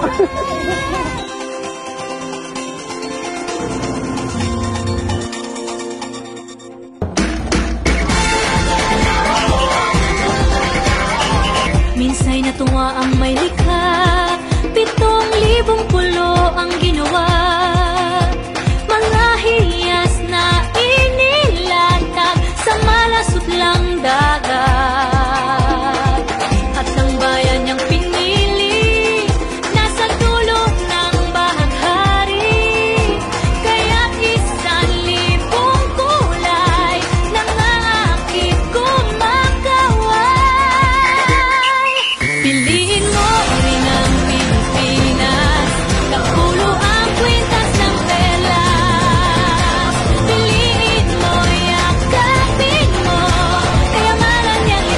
Minsay natuwa ang may likha.